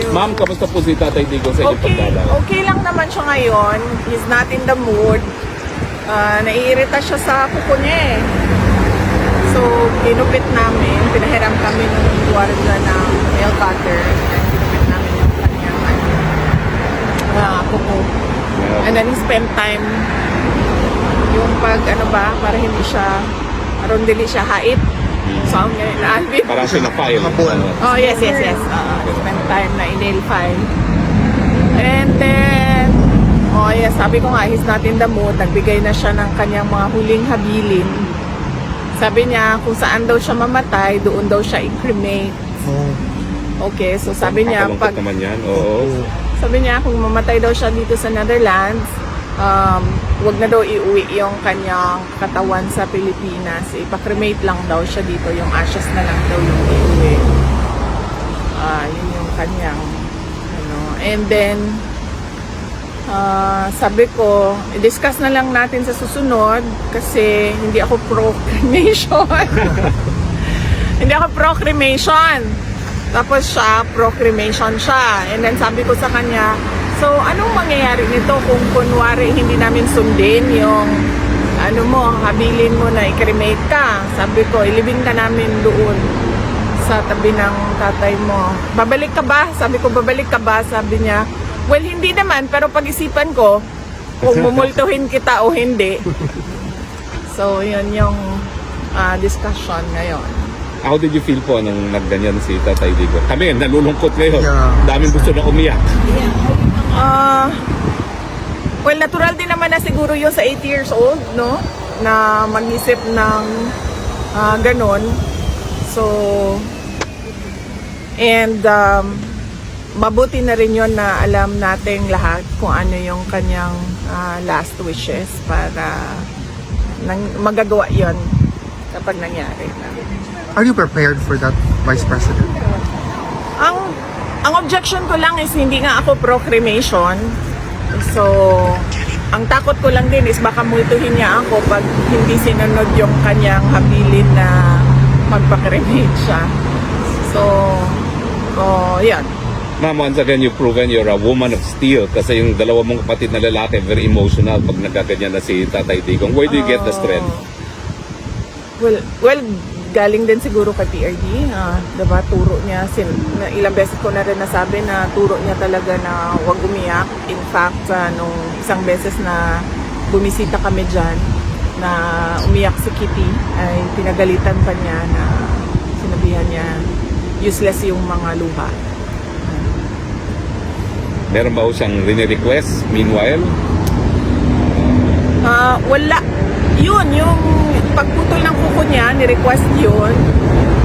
you. Ma'am, kamusta po si Tatay Digong sa inyong Okay, pagdalaw? okay lang naman siya ngayon. He's not in the mood. Ah, naiirita siya sa kuko niya eh. So, kinupit namin. Pinahiram kami ng guardia ng nail cutter. And kinupit namin yung kanyang ah, kuko. And then he spent time yung pag ano ba, para hindi siya, para hindi siya hait. So, ang ngayon, Alvin. Parang siya na-file. Habol. Ano? Oh, yes, yes, yes. Uh, spend time na in file. And then, oh yes, sabi ko nga, he's not in the mood. Nagbigay na siya ng kanyang mga huling habilin. Sabi niya, kung saan daw siya mamatay, doon daw siya i-cremate. Oh. Okay, so sabi niya, pag, naman yan. Oo. sabi niya, kung mamatay daw siya dito sa Netherlands, um, wag na daw iuwi yung kanyang katawan sa Pilipinas. Ipa-cremate lang daw siya dito. Yung ashes na lang daw yung iuwi. Ah, yun yung kanyang ano. And then, ah, sabi ko, i-discuss na lang natin sa susunod kasi hindi ako pro-cremation. hindi ako pro-cremation. Tapos siya, pro-cremation siya. And then sabi ko sa kanya, so anong mangyayari nito kung kunwari hindi namin sundin yung ano mo, habilin mo na i-cremate ka. Sabi ko, ilibing ka namin doon sa tabi ng tatay mo. Babalik ka ba? Sabi ko, babalik ka ba? Sabi niya, well, hindi naman, pero pag-isipan ko, kung mumultuhin kita o hindi. So, yun yung ah, discussion ngayon. How did you feel po nung nagganyan si Tatay Digong? Kami, nalulungkot ngayon. Yeah. Daming gusto na umiyak. Ah, well, natural din naman na siguro yun sa 8 years old, no? Na mag-isip ng ah, ganon. So, and um, mabuti na rin yun na alam nating lahat kung ano yung kanyang ah, last wishes para nang, magagawa yon kapag nangyari na. Are you prepared for that, Vice President? Ang ang objection ko lang is hindi nga ako pro cremation. So, ang takot ko lang din is baka multuhin niya ako pag hindi sinunod yung kanyang habilin na magpa-cremate siya. So, oh, yan. Ma'am, once again, you've proven you're a woman of steel kasi yung dalawa mong kapatid na lalaki, very emotional pag nagkaganyan na si Tatay Digong. Where do you get the strength? Well, well, galing din siguro kay PRD. ah, diba, turo niya, sin, na ilang beses ko na rin nasabi na turo niya talaga na huwag umiyak. In fact, ah, nung isang beses na bumisita kami dyan, na umiyak si Kitty, ay pinagalitan pa niya na sinabihan niya useless yung mga luha. Meron ba siyang request meanwhile? Ah, wala. Yun, yung pagputol ng kuko niya, ni-request yun.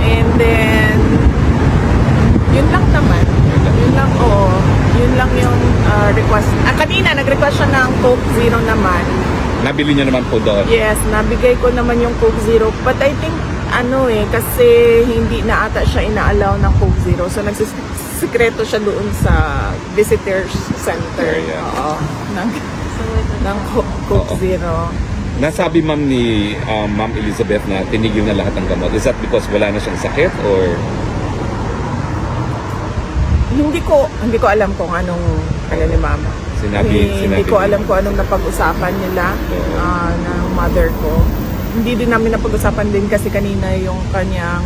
And then, yun lang naman. Yun lang, oo. Yun lang yung ah, request. Ah, kanina, nag-request siya ng Coke Zero naman. Nabili niya naman po doon. Yes, nabigay ko naman yung Coke Zero. But I think, ano eh, kasi hindi na ata siya ina-allow ng Coke Zero. So, nagsisikreto siya doon sa visitors center. Yeah. Oo. Ng, ng Co- Coke Oo. Zero. Nasabi ma'am ni um, Ma'am Elizabeth na tinigil na lahat ng gamot. Is that because wala na siyang sakit or Hindi ko hindi ko alam kung anong ano ni mama. Sinabi- hindi, sinabi hindi ko alam kung anong napag-usapan nila ah, ng mother ko. Hindi din namin napag-usapan din kasi kanina yung kanyang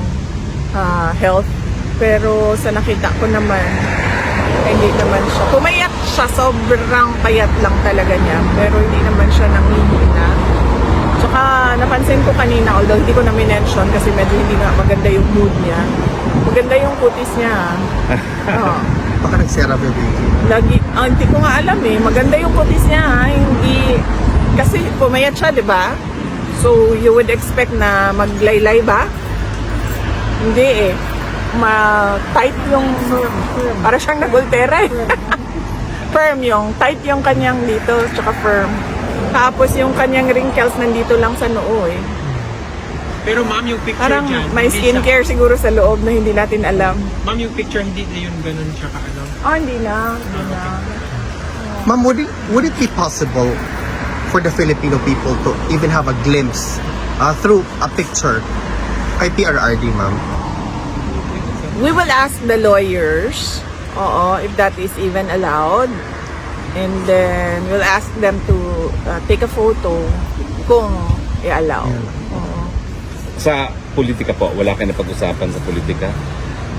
ah, health. Pero sa nakita ko naman, hindi naman siya. Pumayat siya, sobrang payat lang talaga niya. Pero hindi naman siya nangihina. Tsaka napansin ko kanina, although hindi ko na mention kasi medyo hindi na maganda yung mood niya. Maganda yung kutis niya. ah. Oo. Baka nagsera baby. Lagi, ah, hindi ko nga alam eh. Maganda yung kutis niya ha. Hindi, kasi pumayat siya, di ba? So, you would expect na maglaylay ba? Hindi eh. Ma-tight yung, para siyang nagultera eh. firm yung, tight yung kanyang dito, tsaka firm. Tapos yung kanyang wrinkles nandito lang sa noo eh. Pero ma'am, yung picture Parang dyan, may hindi siya- skincare siguro sa loob na hindi natin alam. Ma'am, yung picture hindi na yun ganun siya ka ano. Oh, hindi na. Hindi na. Ma'am, would it, would it be possible for the Filipino people to even have a glimpse uh, through a picture kay PRRD, ma'am? We will ask the lawyers Oo, if that is even allowed. And then we'll ask them to uh, take a photo kung i-allow. Oo. Sa politika po, wala kayo napag-usapan sa politika?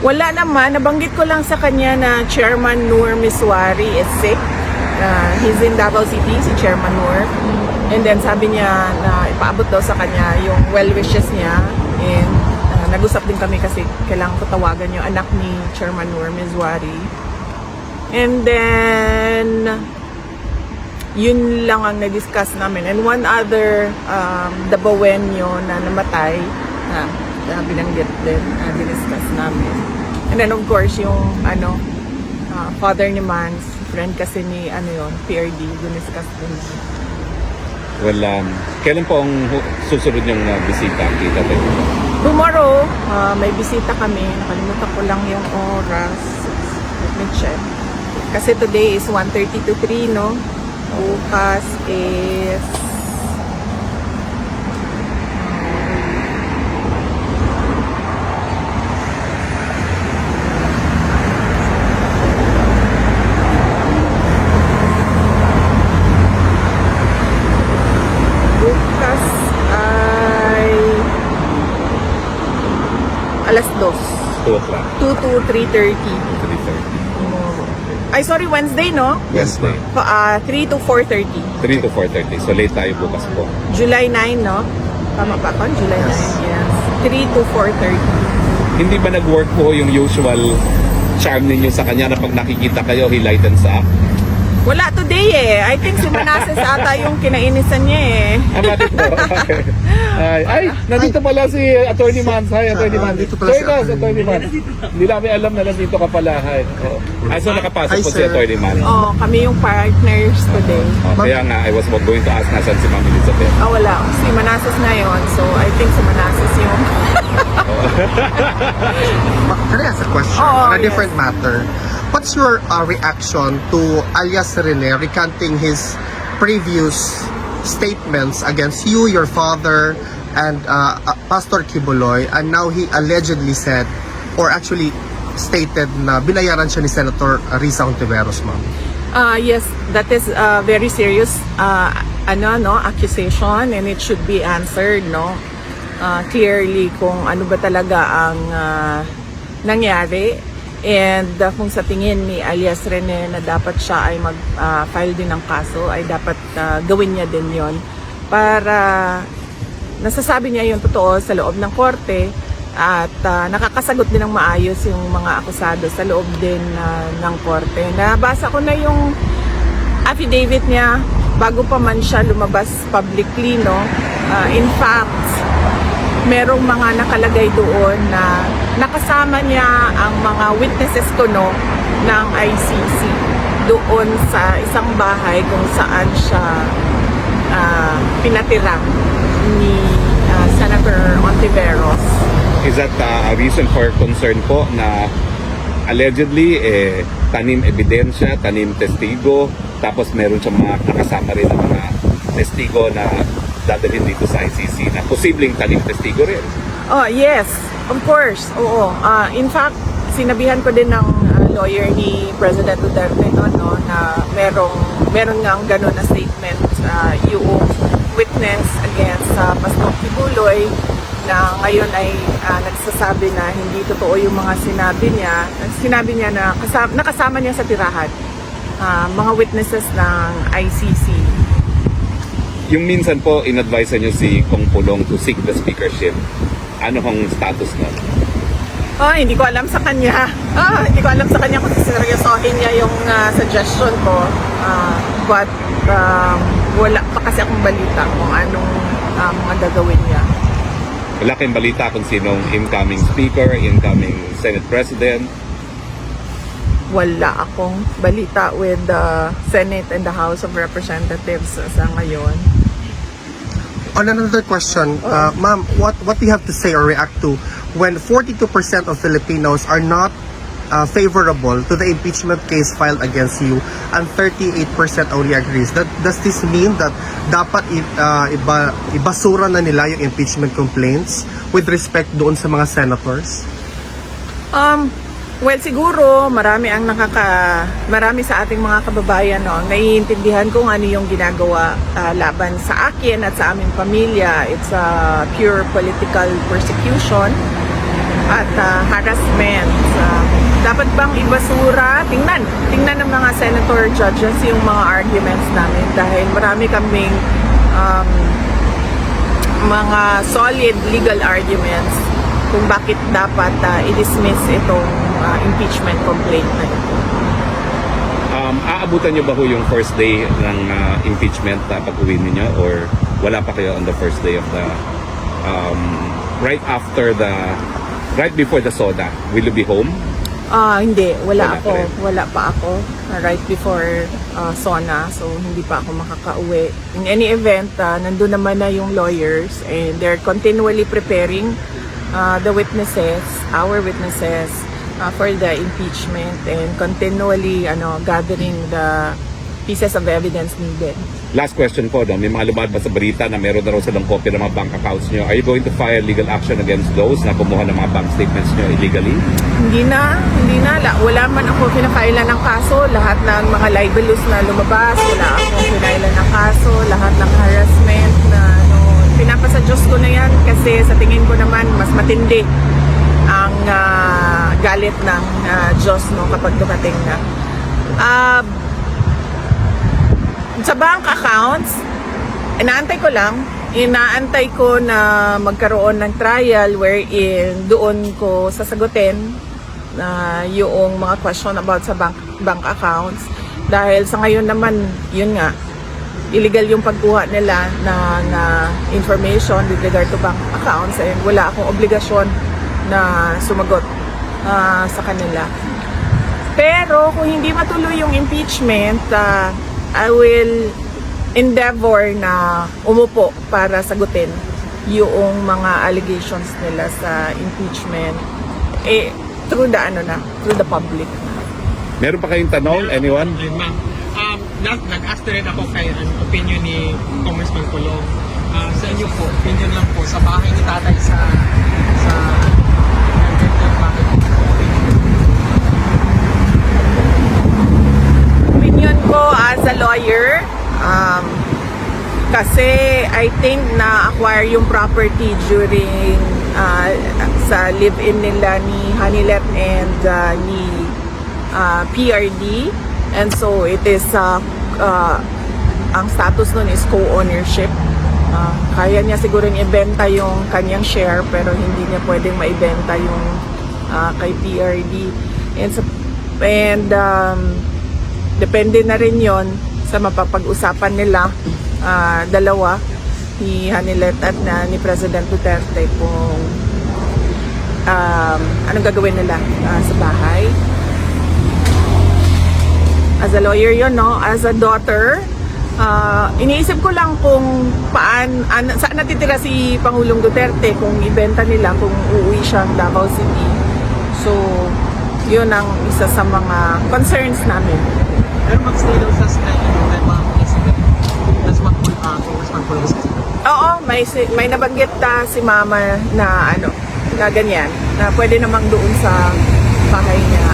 Wala naman, nabanggit ko lang sa kanya na Chairman Noor Miswari is sick. Uh, he's in Davao City, si Chairman Noor. And then sabi niya na ipaabot daw sa kanya yung well wishes niya. And uh, nag-usap din kami kasi kailangan ko tawagan yung anak ni Chairman Noor Miswari. And then, yun lang ang na-discuss namin. And one other, um, Dabawenyo na namatay, na, na binanggit din, na diniscuss namin. And then of course, yung ano, uh, father ni Mans, friend kasi ni ano yun, PRD, diniscuss din. Wala. kailan po ang susunod niyong uh, bisita kita tayo? Tomorrow, uh, may bisita kami. Nakalimutan ko lang yung oras. Let me check. Kasi today is 1.30 to 3, no? Bukas is... Bukas ay alas 2. 2 o'clock, 2 to 3.30. 3.30. Ay, sorry, Wednesday, no? Yes, Wednesday. Pa, ah, 3 to 4.30. 3 to 4.30. So late tayo bukas po. July 9, no? Tama ba ako? July 9, yes. 3 to 4.30. Hindi ba nag-work po yung usual charm ninyo sa kanya na pag nakikita kayo, he lightens up? Wala today eh. I think si Manasseh ata yung kinainisan niya eh. Ah, bakit po? ay, ay, nandito pala si Attorney Mans. Hi, Attorney Mans. dito pala si Join us, Attorney. Mans. Hindi namin alam na nandito ka pala. Hi. Oh. Ah, so nakapasok po si. Attorney Mans. Oh, kami yung partners today. Oh, kaya nga, I was going to ask nasan si Ma'am Elizabeth. Ah, wala. Si Manasseh ngayon. So, I think si Manasseh yung... Can I ask a question Oo, on a yes. different matter? What's your uh, reaction to alias Rene recanting his previous statements against you, your father, and uh, uh, Pastor Kibuloy, and now he allegedly said, or actually stated na binayaran siya ni Senator Risa Ontiveros, ma'am. Uh, yes, that is a very serious uh, ano no accusation and it should be answered no? Uh, clearly kung ano ba talaga ang uh, nangyari and uh, kung sa tingin ni alias Rene na dapat siya ay mag-file din ng kaso ay dapat uh, gawin niya din yon para nasasabi niya yung totoo sa loob ng korte at ah, nakakasagot din ng maayos yung mga akusado sa loob din ah, ng korte. Nabasa ko na yung affidavit niya bago pa man siya lumabas publicly, no? Ah, in fact, merong mga nakalagay doon na nakasama niya ang mga witnesses ko, no, ng ICC doon sa isang bahay kung saan siya ah, pinatira ni ah, Senator Ontiveros. Is that uh, a reason for concern po na allegedly eh, tanim ebidensya, tanim testigo, tapos meron siyang mga nakasama rin ng mga testigo na dadalhin dito sa ICC na posibleng tanim testigo rin. Oh, yes. Of course. Oo. Ah, in fact, sinabihan ko din ng ah, lawyer ni President Duterte no, no, na merong meron nga ang ganun na statement sa yung witness against sa Pastor Kibuloy na ngayon ay ah, nagsasabi na hindi totoo yung mga sinabi niya. Sinabi niya na kasama, nakasama niya sa tirahan ah, mga witnesses ng ICC. Yung minsan po, in-advise niyo si Kong Pulong to seek the speakership. Ano hong status nun? Oh, hindi ko alam sa kanya. Ah, hindi ko alam sa kanya kung seryosohin niya yung ah, suggestion ko. Ah, but um, wala pa kasi akong balita kung anong ah, mga gagawin niya. Wala kayong balita kung sinong incoming speaker, incoming Senate President. Wala akong balita with the Senate and the House of Representatives sa ngayon. On another question, uh, ma'am, what what do you have to say or react to when 42% of Filipinos are not uh, favorable to the impeachment case filed against you and 38% only agrees? That does this mean that dapat i- uh, iba, ibasura na nila yung impeachment complaints with respect doon sa mga senators? Um, Well, siguro marami ang nakaka marami sa ating mga kababayan no, ang naiintindihan kung ano yung ginagawa ah, laban sa akin at sa aming pamilya. It's a pure political persecution at ah, harassment. Ah, dapat bang ibasura? Tingnan. Tingnan ng mga senator judges yung mga arguments namin dahil marami kaming um, mga solid legal arguments kung bakit dapat ah, i-dismiss itong ah, impeachment complaint na ito. Um, aabutan niyo ba ho yung first day ng uh, impeachment uh, pag-uwi niyo or wala pa kayo on the first day of the um, right after the right before the soda will you be home Ah, hindi, Wala wala, pa ako. rin. Wala pa ako right before ah, SONA, so hindi pa ako makakauwi. In any event, ah, nandun naman na yung lawyers and they're continually preparing ah, the witnesses, our witnesses ah, for the impeachment and continually ano gathering the pieces of evidence needed. last question po no? may mga lumalabas sa balita na meron na raw silang copy ng mga bank accounts niyo are you going to file legal action against those na kumuha ng mga bank statements niyo illegally Hindi na, hindi na. La, wala man ako pinapailan ng kaso. Lahat ng mga libelous na lumabas, wala akong pinailan ng kaso. Lahat ng harassment na ano, pinapasa Diyos ko na yan kasi sa tingin ko naman mas matindi ang ah, galit ng ah, Diyos no, kapag dumating na. Ah, sa bank accounts, inaantay ko lang. Inaantay ko na magkaroon ng trial wherein doon ko sasagutin na yung mga question about sa bank bank accounts dahil sa ngayon naman yun nga illegal yung pagkuha nila na, na information with regard to bank accounts and wala akong obligasyon na sumagot ah, sa kanila. Pero kung hindi matuloy yung impeachment, ah, I will endeavor na umupo para sagutin yung mga allegations nila sa impeachment eh through the ano na, through the public. meron pa kayong tanong anyone ma'am. Um, nag- nag-ask na rin ako kay ano, opinion ni Congressman Colong. Ah, sa inyo po, opinion lang po, sa bahay ni tatay sa sa opinion ko as a lawyer, um, kasi I think na-acquire yung property during uh, sa live-in nila ni Hanilet and uh, ni uh, PRD. And so it is, uh, uh, ang status nun is co-ownership. Uh, kaya niya siguro ibenta yung kanyang share pero hindi niya pwedeng maibenta yung uh, kay PRD. And, sa, and um, depende na rin yon sa mapapag-usapan nila ah, dalawa ni Hanilet at na, ni President Duterte kung um, anong gagawin nila ah, sa bahay. As a lawyer yon no? As a daughter, ah, iniisip ko lang kung paan, an, saan natitira si Pangulong Duterte kung ibenta nila, kung uuwi siyang Davao City. So, yun ang isa sa mga concerns namin. Pero mag-stay daw sa stay ano, kay Ma'am Elizabeth. That's what uh, Congressman Colong says. Oo, may si- may nabanggit ta si mama na ano, na ganyan, na pwede namang doon sa bahay niya.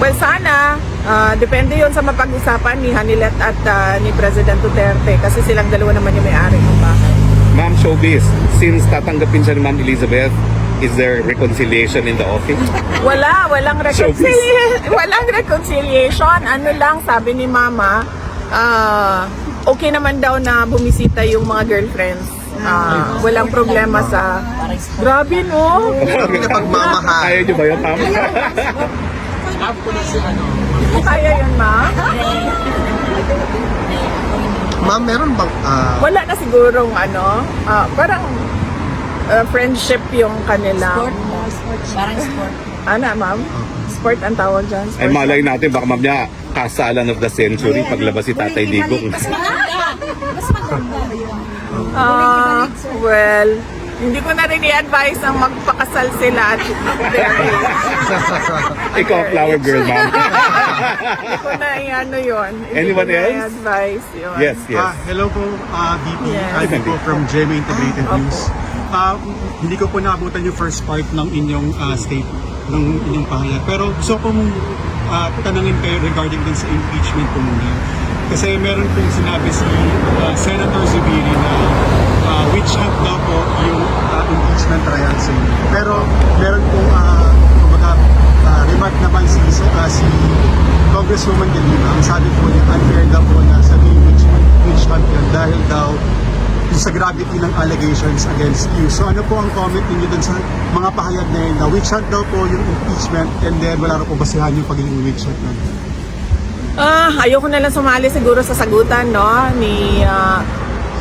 Well, sana, ah, depende yon sa mapag-usapan ni Hanilet at ah, ni President Duterte kasi silang dalawa naman yung may-ari ng bahay. Ma'am Showbiz since tatanggapin siya ni Ma'am Elizabeth is there reconciliation in the office Wala, walang reconciliation. walang reconciliation. Ano lang, sabi ni Mama, ah, okay naman daw na bumisita yung mga girlfriends. Ah, walang problema sa... Grabe, no? Sabi pagmamahal. ayaw niyo ba yun. Kung kaya yun, Ma? Ma'am, meron bang ah, Wala na sigurong ano, ah, parang ah, friendship yung kanila. Sport, no? Sport. Parang sport. Ano, ma'am? Sport ang tawag dyan? ay Sport. malay natin baka ma'am niya kasalan of the century paglabas si Tatay Digong Mas maganda. Mas maganda. Ah, well, hindi ko na rin i-advise ang magpakasal sila at ikaw flower girl ma'am hindi ko na i-ano yun. Hindi Anyone ko na else? i-advise yun. yes yes Ah, hello po, uh, DP. Yes. Ivy po from GMA Integrated Opo. News. Ah, hindi ko po naabutan yung first part ng inyong ah, state, ng inyong pahayag. Pero gusto kong ah, tanungin kayo regarding din sa impeachment po muna. Kasi meron pong sinabi si ah, Senator Zubiri na ah, witch hunt daw po yung ah, impeachment trial sa inyo. Pero meron pong uh, kumbaga, ah, remark naman si, ah, si Congresswoman De Lima. Ang sabi po niya, unfair daw po na sabihin witch, witch hunt yun dahil daw sa gravity ng allegations against you. So ano po ang comment ninyo dun sa mga pahayag na yun na witch hunt daw po yung impeachment and then wala na po basihan yung pagiging witch hunt na? Ah, ayoko na lang sumali siguro sa sagutan no ni ah,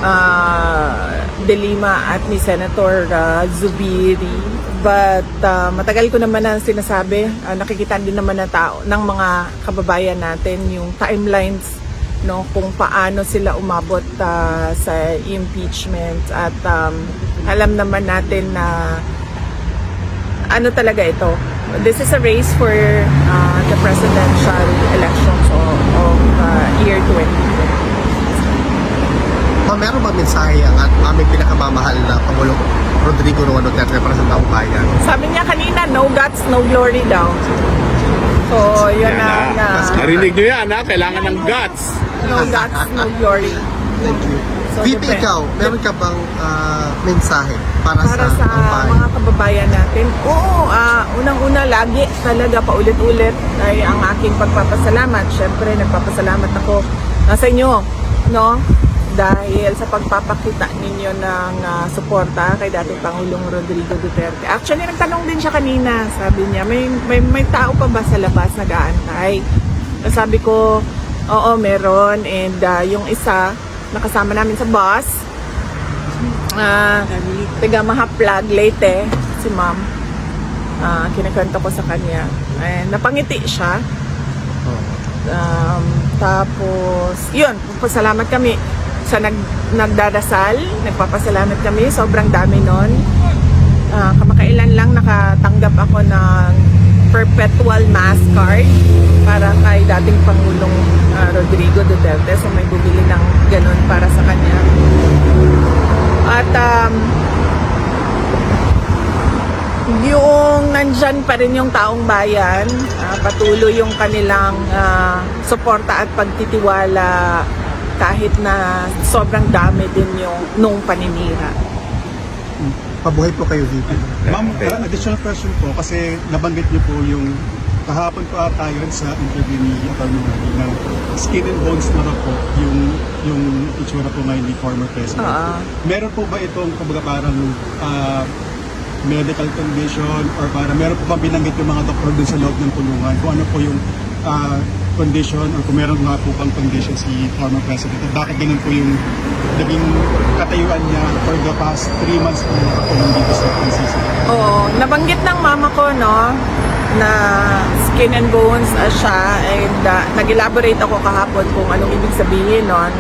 ah, De Lima at ni Senator ah, Zubiri. But ah, matagal ko naman na sinasabi, ah, nakikita din naman ng tao ng mga kababayan natin yung timelines no kung paano sila umabot ah, sa impeachment at um, alam naman natin na ano talaga ito. This is a race for uh, the presidential elections of, of uh, year 2020. Ma'am, meron ba mensahe ang at aming pinakamamahal na Pangulong Rodrigo Roa Duterte para sa taong bayan? Sabi niya kanina, no guts, no glory daw. So, yun Yan na, na na. Narinig nyo yan ha? Kailangan ng guts. No guts, no glory. Thank you. So, VP, depend- ikaw, meron ka bang ah, mensahe para, para sa, sa mga kababayan natin. Oo, ah, unang-una lagi talaga paulit-ulit ay ang aking pagpapasalamat. Siyempre, nagpapasalamat ako ah, sa inyo, no? Dahil sa pagpapakita ninyo ng ah, suporta kay dating Pangulong Rodrigo Duterte. Actually, nagtanong din siya kanina. Sabi niya, may, may, may tao pa ba sa labas nag-aantay? Sabi ko, oo, meron. And ah, yung isa, nakasama namin sa bus, Ah, taga Mahaplag, Leyte, si ma'am. Ah, kinakwento ko sa kanya. Eh, napangiti siya. Um, tapos, yun, pasalamat kami sa nag, nagdadasal, nagpapasalamat kami, sobrang dami nun. Ah, kamakailan lang nakatanggap ako ng perpetual mass card para kay dating Pangulong ah, Rodrigo Duterte. So may bumili ng ganun para sa kanya. At um, yung nandyan pa rin yung taong bayan, ah, patuloy yung kanilang ah, suporta at pagtitiwala kahit na sobrang dami din yung nung paninira. Pabuhay po kayo, VP. Ma'am, Okay. uh, additional question po kasi nabanggit niyo po yung kahapon po ata yun sa interview ni Atty. Marty na skin and bones na po yung yung itsura po ngayon ni former president. Ah. Meron po ba itong kumbaga parang ah, medical condition or para meron po bang binanggit yung mga doktor dun sa loob ng kulungan kung ano po yung ah, condition or kung meron nga po bang condition si former president at bakit ganun po yung naging katayuan niya for the past 3 months po na nakakulong dito sa PCC. Oo, nabanggit ng mama ko, no, na skin and bones ah, siya and ah, nag-elaborate ako kahapon kung anong ibig sabihin nun.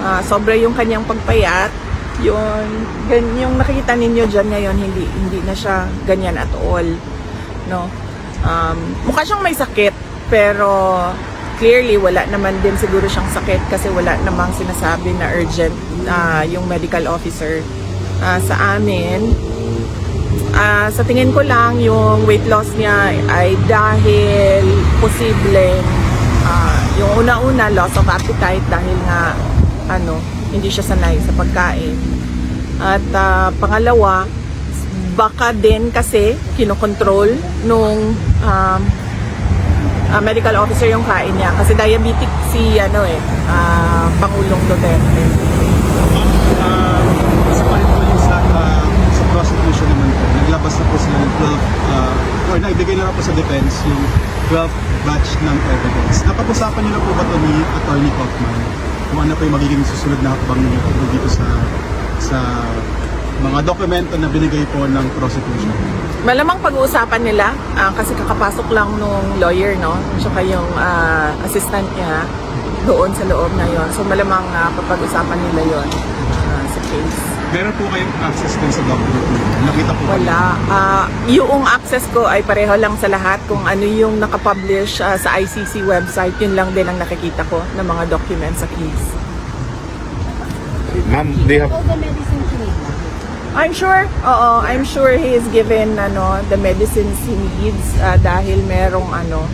Ah, sobra yung kanyang pagpayat. Yun, yung nakikita ninyo dyan ngayon, hindi, hindi na siya ganyan at all. No? Um, mukha siyang may sakit, pero clearly wala naman din siguro siyang sakit kasi wala namang sinasabi na urgent ah, yung medical officer ah, sa amin. Ah, sa tingin ko lang, yung weight loss niya ay dahil posibleng ah, yung una-una loss of appetite dahil nga ano, hindi siya sanay sa pagkain. At ah, pangalawa, baka din kasi kinokontrol nung um, ah, medical officer yung kain niya kasi diabetic si ano eh ah, Pangulong Duterte. Uh, isa pa rin po yung sa, sa prosecution naman po, naglabas na po sila ng 12, uh, or naibigay na po sa defense yung 12 batch ng evidence. Napag-usapan niyo na po ba ito ni Attorney Kaufman? Kung ano po yung magiging susunod na hakbang ninyo po dito sa sa mga dokumento na binigay po ng prosecution. Malamang pag-uusapan nila ah, kasi kakapasok lang nung lawyer, no? Tsaka yung ah, assistant niya doon sa loob na yon. So malamang ah, papag-usapan nila yon sa case. Meron po kayong access din sa document? Nakita po? Wala. Ah, yung access ko ay pareho lang sa lahat. Kung ano yung nakapublish ah, sa ICC website, yun lang din ang nakikita ko ng mga documents sa case. Ma'am, you have All the medicine clinic. I'm sure, oo, I'm sure he is given ano, the medicines he needs ah, dahil merong ano,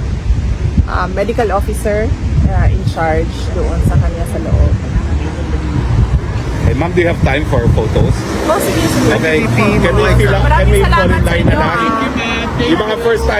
ah, medical officer ah, in charge doon sa kanya sa loob. Eh, ma'am, do you have time for photos? Oh, sige, sige. Okay, can we, can we in salamat sa line na inyo. lang? ah. Yung mga first time